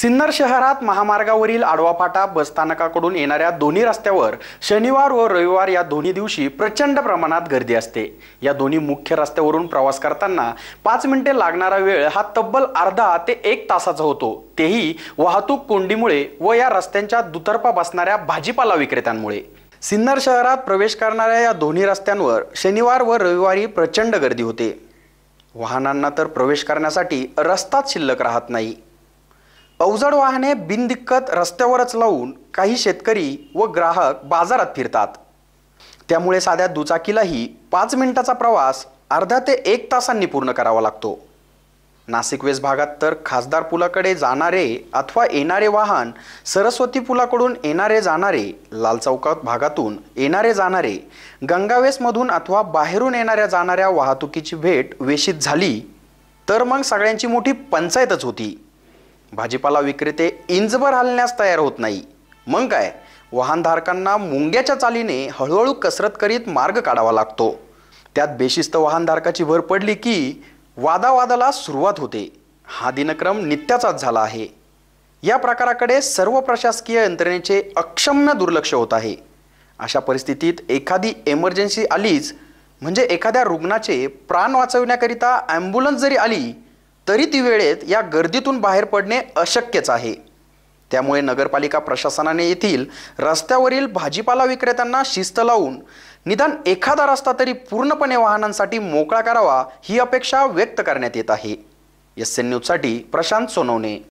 सिन्नर शहरात महामार्गावरील आडवा फाटा बसस्थानकाकडून येणाऱ्या दोन्ही रस्त्यावर शनिवार व रविवार या दोन्ही दिवशी प्रचंड प्रमाणात गर्दी असते. या दोन्ही मुख्य रस्त्यावरून प्रवास करताना पाच मिनिटे लागणारा वेळ हा तब्बल अर्धा ते एक तासाचा होतो. तेही वाहतूक कोंडीमुळे व या रस्त्यांच्या दुतर्फा बसणाऱ्या भाजीपाला विक्रेत्यांमुळे. सिन्नर शहरात प्रवेश करणाऱ्या या दोन्ही रस्त्यांवर शनिवार व रविवारी प्रचंड गर्दी होते. वाहनांना तर प्रवेश करण्यासाठी रस्ताच शिल्लक राहत नाही. अवजड वाहने बिनदिक्कत रस्त्यावरच लावून काही शेतकरी व ग्राहक बाजारात फिरतात. त्यामुळे साध्या दुचाकीलाही पाच मिनिटाचा प्रवास अर्धा ते एक तासांनी पूर्ण करावा लागतो. नाशिक वेस्ट भागात तर खासदार पुलाकडे जाणारे अथवा येणारे वाहन सरस्वती पुलाकडून येणारे जाणारे लाल चौकात भागातून येणारे जाणारे गंगावेसमधून अथवा बाहेरून येणाऱ्या जाणाऱ्या वाहतुकीची भेट वेशीत झाली तर मग सगळ्यांची मोठी पंचायतच होती. भाजीपाला विक्रेते इंचभर हलण्यास तयार होत नाही. मग काय? वाहनधारकांना मुंग्याच्या चालीने हळूहळू कसरत करीत मार्ग काढावा लागतो. त्यात बेशिस्त वाहनधारकाची भर पडली की वादावादाला सुरुवात होते. हा दिनक्रम नित्याचाच झाला आहे. या प्रकाराकडे सर्व प्रशासकीय यंत्रणेचे अक्षम्य दुर्लक्ष होत आहे. अशा परिस्थितीत एखादी एमर्जन्सी आलीच म्हणजे एखाद्या रुग्णाचे प्राण वाचवण्याकरिता ॲम्ब्युलन्स जरी आली तरी ती वेळेत या गर्दीतून बाहेर पडणे अशक्यच आहे. त्यामुळे नगरपालिका प्रशासनाने येथील रस्त्यावरील भाजीपाला विक्रेत्यांना शिस्त लावून निदान एखादा रस्ता तरी पूर्णपणे वाहनांसाठी मोकळा करावा ही अपेक्षा व्यक्त करण्यात येत आहे. एस एन न्यूजसाठी प्रशांत सोनवणे.